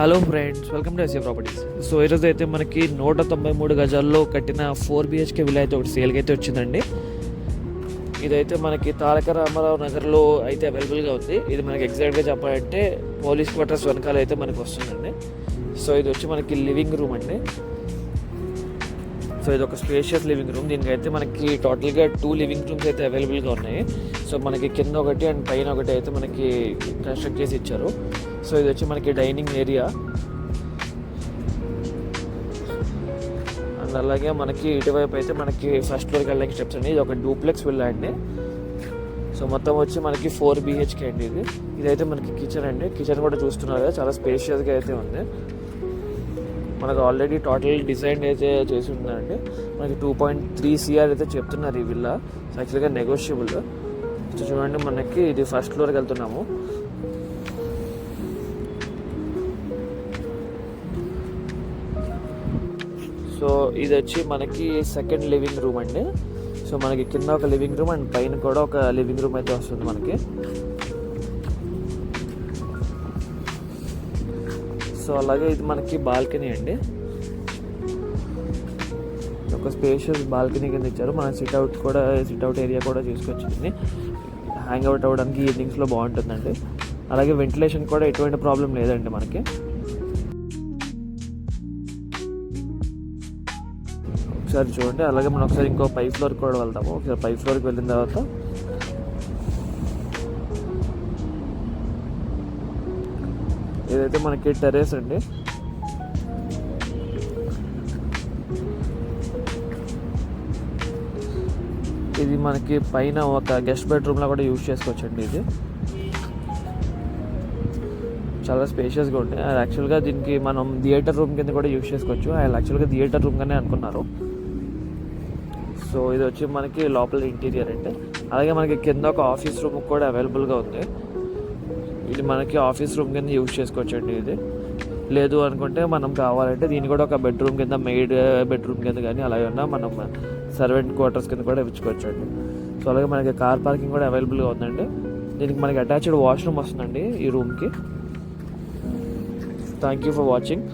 Hello friends welcome to SA properties so ఈరోజు అయితే మనకి నూట తొంభై మూడు గజాల్లో కట్టిన ఫోర్ బిహెచ్కే విల్ అయితే ఒకటి సేల్కి అయితే వచ్చిందండి. ఇదైతే మనకి తారక రామారావు నగర్లో అయితే అవైలబుల్గా ఉంది. ఇది మనకి ఎగ్జాక్ట్గా చెప్పాలంటే పోలీస్ క్వార్టర్స్ వెనకాల అయితే మనకి వస్తుందండి. సో ఇది వచ్చి మనకి లివింగ్ రూమ్ అండి. సో ఇది ఒక స్పేషియస్ లివింగ్ రూమ్ దీనికైతే మనకి టోటల్గా టూ లివింగ్ రూమ్స్ అయితే అవైలబుల్గా ఉన్నాయి. సో మనకి కింద ఒకటి అండ్ పైన ఒకటి అయితే మనకి కన్స్ట్రక్ట్ చేసి ఇచ్చారు. సో ఇది వచ్చి మనకి డైనింగ్ ఏరియా. అండ్ అలాగే మనకి ఇటువైపు అయితే మనకి ఫస్ట్ ఫ్లోర్కి వెళ్ళడానికి స్టెప్స్ అండి. ఇది ఒక డూప్లెక్స్ విల్లా అండి సో మొత్తం వచ్చి మనకి ఫోర్ బీహెచ్కే అండి ఇది. ఇదైతే మనకి కిచెన్ అండి. కిచెన్ కూడా చూస్తున్నారు కదా చాలా స్పేషియస్గా అయితే ఉంది. మనకు ఆల్రెడీ టోటల్ డిజైన్ అయితే చేసి ఉందండి. మనకి టూ పాయింట్ త్రీ సిఆర్ అయితే చెప్తున్నారు ఈ విల్లా. యాక్చువల్గా నెగోషియబుల్ సో చూడండి మనకి ఇది ఫస్ట్ ఫ్లోర్కి వెళ్తున్నాము. సో ఇది వచ్చి మనకి సెకండ్ లివింగ్ రూమ్ అండి. సో మనకి కింద ఒక లివింగ్ రూమ్ అండ్ పైన కూడా ఒక లివింగ్ రూమ్ అయితే వస్తుంది మనకి. సో అలాగే ఇది మనకి బాల్కనీ అండి. ఒక స్పేషియస్ బాల్కనీ కింద ఇచ్చారు. మన సిట్ అవుట్ కూడా సిట్ అవుట్ ఏరియా కూడా తీసుకొచ్చింది. హ్యాంగ్ అవుట్ అవ్వడానికి ఈవినింగ్స్లో బాగుంటుందండి. అలాగే వెంటిలేషన్ కూడా ఎటువంటి ప్రాబ్లం లేదండి మనకి. ఒకసారి చూడండి. అలాగే మనం ఒకసారి ఇంకో పై ఫ్లోర్కి కూడా వెళ్తాము ఒకసారి పై ఫ్లోర్కి వెళ్ళిన తర్వాత ఇదైతే మనకి టెర్రస్ అండి ఇది మనకి పైన ఒక గెస్ట్ బెడ్రూమ్లో కూడా యూజ్ చేసుకోవచ్చండి ఇది. చాలా స్పేషియస్గా ఉంటాయి యాక్చువల్గా దీనికి మనం థియేటర్ రూమ్ కింద కూడా యూజ్ చేసుకోవచ్చు. అది యాక్చువల్గా థియేటర్ రూమ్గానే అనుకున్నారు. సో ఇది వచ్చి మనకి లోపల ఇంటీరియర్ అంటే అలాగే మనకి కింద ఒక ఆఫీస్ రూమ్ కూడా అవైలబుల్గా ఉంది. ఇది మనకి ఆఫీస్ రూమ్ కింద యూజ్ చేసుకోవచ్చండి ఇది. లేదు అనుకుంటే మనం కావాలంటే దీన్ని కూడా ఒక బెడ్రూమ్ కింద మెయిడ్ బెడ్రూమ్ కింద కానీ అలాగే ఉన్నా మనం సర్వెంట్ క్వార్టర్స్ కింద కూడా ఇచ్చుకోవచ్చండి సో అలాగే మనకి కార్ పార్కింగ్ కూడా అవైలబుల్గా ఉందండి. దీనికి మనకి అటాచ్డ్ వాష్రూమ్ వస్తుందండి ఈ రూమ్కి థ్యాంక్ యూ ఫర్ వాచింగ్